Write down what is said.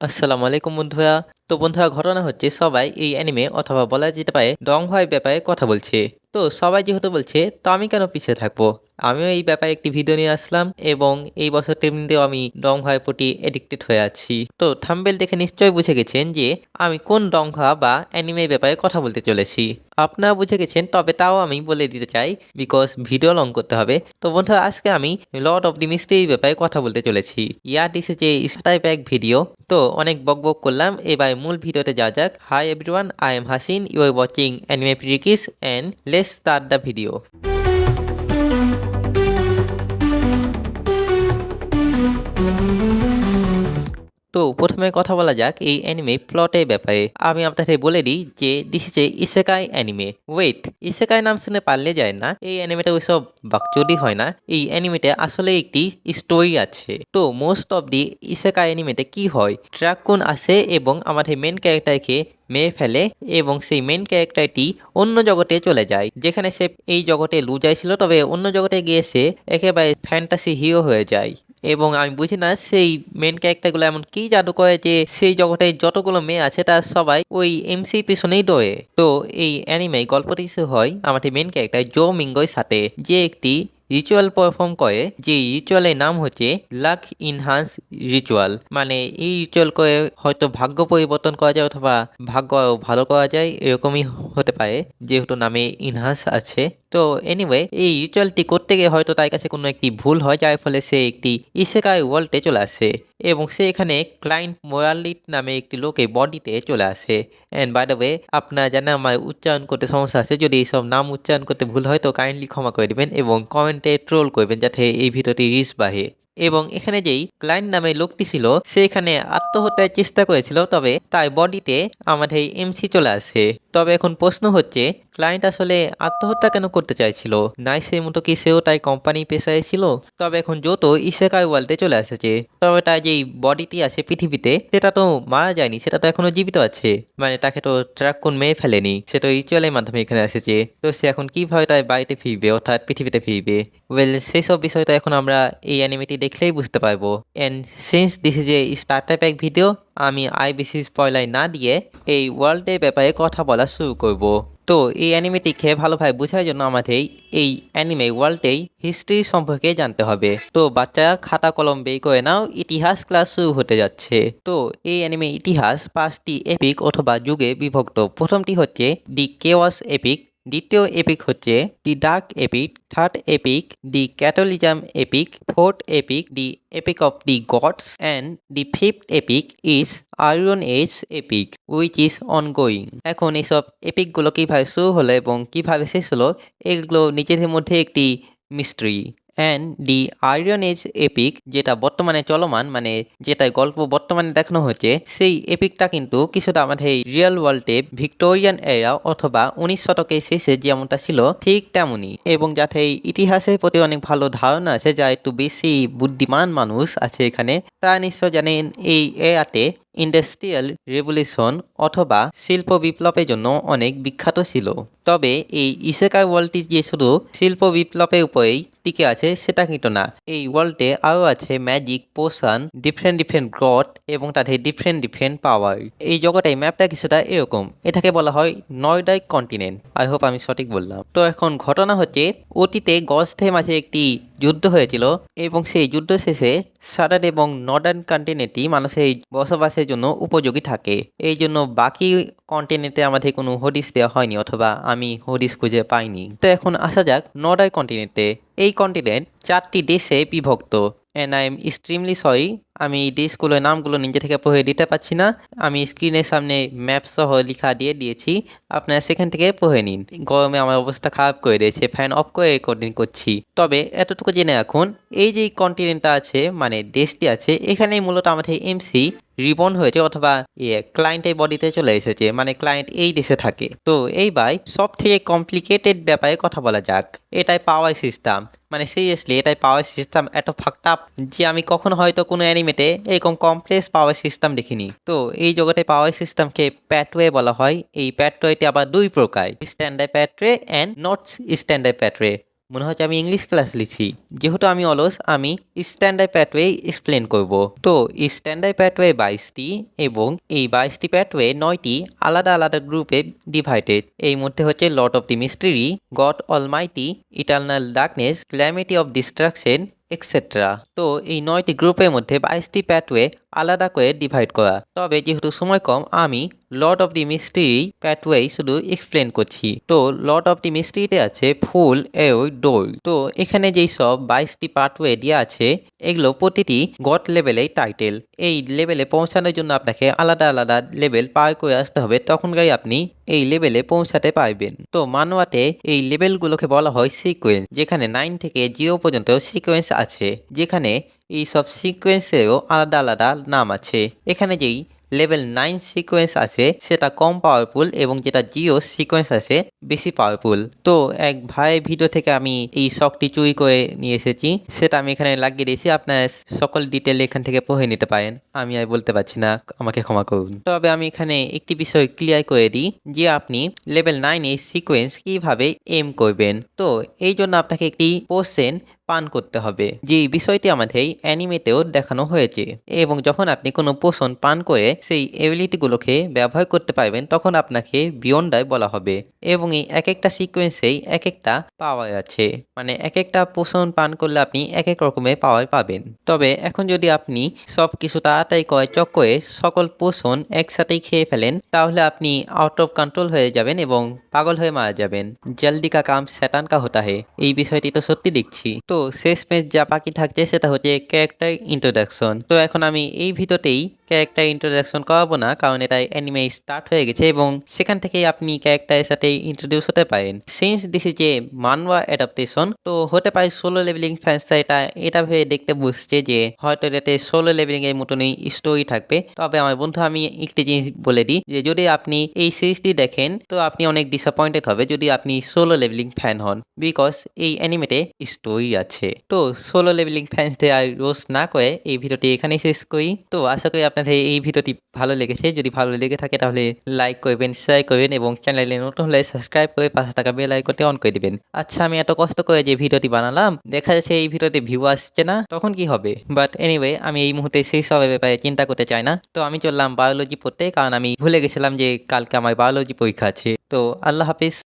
আসসালামু আলাইকুম বন্ধুরা তো বন্ধুরা ঘটনা হচ্ছে সবাই এই অ্যানিমে অথবা বলা যেতে পারে ডং হয় ব্যাপারে কথা বলছে। তো সবাই যেহেতু বলছে, তো আমি কেন পিছিয়ে থাকব? আমিও এই ব্যাপারে একটি ভিডিও নিয়ে আসলাম এবং এই বছর তেমনিতেও আমি ডং ভাইয়ের প্রতি এডিক্টেড হয়ে আছি। তো থাম্বেল দেখে নিশ্চয়ই বুঝে গেছেন যে আমি কোন ডংহা বা অ্যানিমের ব্যাপারে কথা বলতে চলেছি। আপনারা বুঝে গেছেন, তবে তাও আমি বলে দিতে চাই বিকজ ভিডিও লং করতে হবে। তো বন্ধুরা, আজকে আমি লর্ড অফ দি মিস্ট্রির ব্যাপারে কথা বলতে চলেছি। ইয়ার দিছে যে টাইপ এক ভিডিও তো অনেক বক বক করলাম, এবার মূল ভিডিওতে যাওয়া যাক। Hi everyone I'm Hasin you are watching anime precis and let's start the video তো প্রথমে কথা বলা যাক এই অ্যানিমে প্লটের ব্যাপারে। আমি আপনাদের বলে দিই যে this is a isekai anime wait isekai নাম শুনে পারলে যায় না। এই অ্যানিমেটা ওইসব বাকচুরি হয় না। এই অ্যানিমেতে আসলে একটি স্টোরি আছে। তো মোস্ট অফ দি ইসেকাই অ্যানিমেতে কি হয়? ট্রাকুন আসে এবং আমাদের মেন ক্যারেক্টারকে মেরে ফেলে এবং সেই মেন ক্যারেক্টারটি অন্য জগতে চলে যায়। যেখানে সে এই জগতে লুজাই ছিল, তবে অন্য জগতে গিয়ে সে একেবারে ফ্যান্টাসি হিরো হয়ে যায়। এবং আমি বুঝি না সেই মেন ক্যারেক্টারগুলো এমন কি জাদু করে যে সেই জগতে যতগুলো মেয়ে আছে তার সবাই ওই এমসি পিছনেই দোয়ে। তো এই অ্যানিমে গল্পটি হয় আমাদের মেন ক্যারেক্টার জো মিঙ্গোর সাথে, যে একটি রিচুয়াল পারফর্ম করে, যে রিচুয়ালের নাম হচ্ছে লাক ইনহান্স রিচুয়াল মানে এই রিচুয়াল করে হয়তো ভাগ্য পরিবর্তন করা যায় অথবা ভাগ্য আরও ভালো করা যায়, এরকমই হতে পারে, যেহেতু নামে ইনহান্স আছে। তো এনিওয়ে এই রিচুয়ালটি করতে গিয়ে হয়তো তার কাছে কোনো একটি ভুল হয়, যার ফলে সে একটি ইসেকাই ওয়ার্ল্ডে চলে আসে এবং সে এখানে ক্লায়েন্ট মোরালিট নামে একটি লোকে বডিতে চলে আসে। অ্যান্ড বাই দ্য ওয়ে আপনার জানেন আমার উচ্চারণ করতে সমস্যা আছে, যদি এইসব নাম উচ্চারণ করতে ভুল হয়, তো কাইন্ডলি ক্ষমা করে দেবেন এবং কমেন্টে ট্রোল করবেন যাতে এই ভিডিওটি রিচ বাহে এবং এখানে যেই ক্লায়েন্ট নামে লোকটি ছিল, সে এখানে আত্মহত্যার চেষ্টা করেছিল, তবে তার বডিতে আমাদের এমসি চলে আসে। তবে এখন প্রশ্ন হচ্ছে ক্লায়েন্ট আসলে আত্মহত্যা কেন করতে চাইছিল? নাই সেই মতো কি সেও তাই কোম্পানি পেশায় ছিল? তবে এখন যত ইসেকাই ওয়ার্ল্ডে চলে এসেছে। তবে তার যেই বডিটি আছে পৃথিবীতে, সেটা তো মারা যায়নি, সেটা তো এখনও জীবিত আছে। মানে তাকে তো ট্রাক্কুন মেয়ে ফেলেনি, সে তো রিচুয়ালের মাধ্যমে এখানে এসেছে। তো সে এখন কীভাবে তার বাড়িতে ফিরবে, অর্থাৎ পৃথিবীতে ফিরবে? ওয়েল সেসব বিষয় তো এখন আমরা এই অ্যানিমেটি দেখলেই বুঝতে পারব। And since this is a starter pack video আমি আইবিসি স্পয়লাই না দিয়ে এই ওয়ার্ল্ডের ব্যাপারে কথা বলা শুরু করব। তো এই অ্যানিমেটিকে ভালোভাবে বোঝার জন্য আমাদের এই অ্যানিমে ওয়ার্ল্ডেই হিস্ট্রি সম্পর্কে জানতে হবে। তো বাচ্চারা খাতা কলম বের করে নাও, ইতিহাস ক্লাস শুরু হতে যাচ্ছে। তো এই অ্যানিমে ইতিহাস পাঁচটি এপিক অথবা যুগে বিভক্ত। প্রথমটি হচ্ছে দি কেওয়াস এপিক দ্বিতীয় এপিক হচ্ছে the dark epic third epic the Catholicism epic fourth epic the epic of the gods and the fifth epic is iron age epic which is ongoing এখন এইসব এপিকগুলো কীভাবে শুরু হলো এবং কীভাবে শেষ হলো, এগুলো নিজেদের মধ্যে একটি mystery and the iron age epic যেটা বর্তমানে চলমান মানে যেটা গল্প বর্তমানে দেখানো হচ্ছে সেই এপিকটা কিন্তু কিছুটা আমাদের এই রিয়েল ওয়ার্ল্ডে ভিক্টোরিয়ান এরা অথবা উনিশ শতকের শেষে যেমনটা ছিল, ঠিক তেমনই। এবং যাতে এই ইতিহাসের প্রতি অনেক ভালো ধারণা আছে যা একটু বেশি বুদ্ধিমান মানুষ আছে এখানে, তারা নিশ্চয় জানেন এই এরাতে ইন্ডাস্ট্রিয়াল রেভলিউশন অথবা শিল্প বিপ্লবের জন্য অনেক বিখ্যাত ছিল। তবে এই ইসেকাই ওয়ার্ল্ডটি যে শুধু শিল্প বিপ্লবের উপরেই টিকে আছে, সেটা কিন্তু না। এই ওয়ার্ল্ডে আরও আছে ম্যাজিক পোশন ডিফারেন্ট ডিফারেন্ট গ্রড এবং তাদের ডিফারেন্ট ডিফারেন্ট পাওয়ার এই জগতে ম্যাপটা কিছুটা এরকম। এটাকে বলা হয় নয়ডাইক কন্টিনেন্ট আই হোপ আমি সঠিক বললাম। তো এখন ঘটনা হচ্ছে, অতীতে গজদের মাঝে একটি যুদ্ধ হয়েছিল এবং সেই যুদ্ধ শেষে সাদার্ন এবং নর্দার্ন কন্টিনেন্টই মানুষের বসবাসের জন্য উপযোগী থাকে। এই জন্য বাকি কন্টিনেন্টে আমাদের কোনো হদিস দেওয়া হয়নি অথবা আমি হদিস খুঁজে পাইনি। তো এখন আসা যাক নর্দার্ন কন্টিনেন্টে এই কন্টিনেন্ট চারটি দেশে বিভক্ত। And I am extremely sorry আমি দেশগুলোর নামগুলো নিজে থেকে পড়ে দিতে পারছি না। আমি স্ক্রিনের সামনে ম্যাপ সহ লেখা দিয়ে দিয়েছি। আপনারা সেখান থেকে পড়ে নিন। গরমে আমার অবস্থা খারাপ করে দিয়েছে। ফ্যান অফ করে রেকর্ডিং করছি। তবে এতটুকু জেনে রাখুন, এই যে কন্টিনেন্টটা আছে মানে দেশটি আছে, এখানেই মূলত আমাদের এমসি রিবন হয়েছে অথবা ইয়ে ক্লায়েন্টের বডিতে চলে এসেছে মানে ক্লায়েন্ট এই দেশে থাকে। তো এইবার সব থেকে কমপ্লিকেটেড ব্যাপারে কথা বলা যাক। এটাই পাওয়ার সিস্টেম মানে সিরিয়াসলি এটাই পাওয়ার সিস্টেম এত আপ যে আমি কখনো হয়তো কোনো অ্যানিমেটে এরকম কমপ্লেক্স পাওয়ার সিস্টেম দেখিনি। তো এই জগতে পাওয়ার সিস্টেমকে প্যাটওয়ে বলা হয়। এই প্যাটওয়েটি আবার দুই প্রকার standard pathway and not standard pathway মনে হচ্ছে আমি ইংলিশ ক্লাস লিখছি। যেহেতু আমি অলস, আমি স্ট্যান্ডার্ড প্যাটওয়ে এক্সপ্লেন করব। তো স্ট্যান্ডার্ড প্যাটওয়ে বাইশটি এবং এই বাইশটি প্যাটওয়ে নয়টি আলাদা আলাদা গ্রুপে ডিভাইডেড এই মধ্যে হচ্ছে lord of the mystery god almighty eternal darkness calamity of destruction etcetera তো এই নয়টি গ্রুপের মধ্যে বাইশটি প্যাটওয়ে আলাদা করে ডিভাইড করা। তবে যেহেতু সময় কম, আমি lord of the mystery pathway শুধু এক্সপ্লেন করছি। তো লর্ড অফ দি মিস্ট্রিতে আছে ফুল এও ডোর তো, এখানে যেই সব বাইশটি পার্টওয়ে দেওয়া আছে, এগুলো প্রতিটি গট লেভেলেই টাইটেল এই লেভেলে পৌঁছানোর জন্য আপনাকে আলাদা আলাদা লেভেল পার করে আসতে হবে তখনকাই আপনি এই লেভেলে পৌঁছাতে পারবেন। তো মানোয়াতে এই লেভেলগুলোকে বলা হয় সিকোয়েন্স যেখানে নাইন থেকে জিরো পর্যন্ত সিকোয়েন্স আছে। যেখানে এই সব সিকোয়েন্সেরও আলাদা আলাদা নাম আছে। এখানে যেই লেভেল নাইন সিকোয়েন্স আছে, সেটা কম পাওয়ারফুল এবং যেটা জিও সিকোয়েন্স আছে, বেশি পাওয়ারফুল তো এক ভাইয়ের ভিডিও থেকে আমি এই শখটি চুরি করে নিয়ে এসেছি, সেটা আমি এখানে লাগিয়ে দিয়েছি, আপনার সকল ডিটেল এখান থেকে পড়ে নিতে পারেন। আমি আর বলতে পারছি না, আমাকে ক্ষমা করুন। তবে আমি এখানে একটি বিষয় ক্লিয়ার করে দিই যে আপনি লেভেল নাইনে সিকোয়েন্স কীভাবে এম করবেন। তো এই জন্য আপনাকে একটি পোর্শন পান করতে হবে। যে বিষয়টি আমাদের অ্যানিমেতেও দেখানো হয়েছে। এবং যখন আপনি কোনো পোষণ পান করে সেই এবিলিটিগুলোকে ব্যবহার করতে পারবেন, তখন আপনাকে বিয়ন্ডায় বলা হবে। এবং এই এক একটা সিকোয়েন্সেই এক একটা পাওয়ার আছে। মানে এক একটা পোষণ পান করলে আপনি এক এক রকমের পাওয়ার পাবেন। তবে এখন যদি আপনি সব কিছু তাড়াতাড়ি কয় চক্করে সকল পোষণ একসাথেই খেয়ে ফেলেন, তাহলে আপনি আউট অফ কন্ট্রোল হয়ে যাবেন এবং পাগল হয়ে মারা যাবেন। জলদি কা কাম স্যাটান কা হতা হে এই বিষয়টি তো সত্যি দেখছি। তো শেষ মেশ যা বাকি থাকছে সেটা হচ্ছে ক্যারেক্টার ইন্ট্রোডাকশন তো এখন আমি এই ভিডিওতেই ক্যারেক্টার ইন্ট্রোডাকশন করাবো না, কারণ এটা অ্যানিমে স্টার্ট হয়ে গেছে এবং সেখান থেকেই আপনি ক্যারেক্টারের সাথে ইন্ট্রোডিউস হতে পারেন। Since this is a manhwa adaptation তো হতে পারে সোলো লেভেলিং ফ্যান্সরা এটা এটা ভেবে দেখতে বুঝছে যে হয়তো এটাতে সোলো লেভেলিং এর মতনই স্টোরি থাকবে। তবে আমার বন্ধু, আমি একটি জিনিস বলে দিই যে যদি আপনি এই সিরিজটি দেখেন, তো আপনি অনেক ডিসঅ্যাপয়েন্টেড হবে যদি আপনি সোলো লেভেলিং ফ্যান হন বিকজ এই অ্যানিমেতে স্টোরি আছে। তো সোলো লেভেলিং ফ্যান্সদের আর রোজ না করে এই ভিডিওটি এখানেই শেষ করি। তো আশা করি আপনাদের এই ভিডিওটি ভালো লেগেছে, যদি ভালো লেগে থাকে তাহলে লাইক করবেন শেয়ার করবেন এবং চ্যানেলে নতুন হলে সাবস্ক্রাইব করে পাশে থাকা বেল আইকনটি অন করে দিবেন। আচ্ছা আমি এত কষ্ট করে যে ভিডিওটি বানালাম, দেখা যাচ্ছে এই ভিডিওতে ভিউ আসছে না, তখন কি হবে? বাট এনিওয়ে আমি এই মুহূর্তে সেই সব ব্যাপারে চিন্তা করতে চাই না। তো আমি চললাম বায়োলজি পড়তে, কারণ আমি ভুলে গেছিলাম যে কালকে আমার বায়োলজি পরীক্ষা আছে। তো আল্লাহ হাফিজ।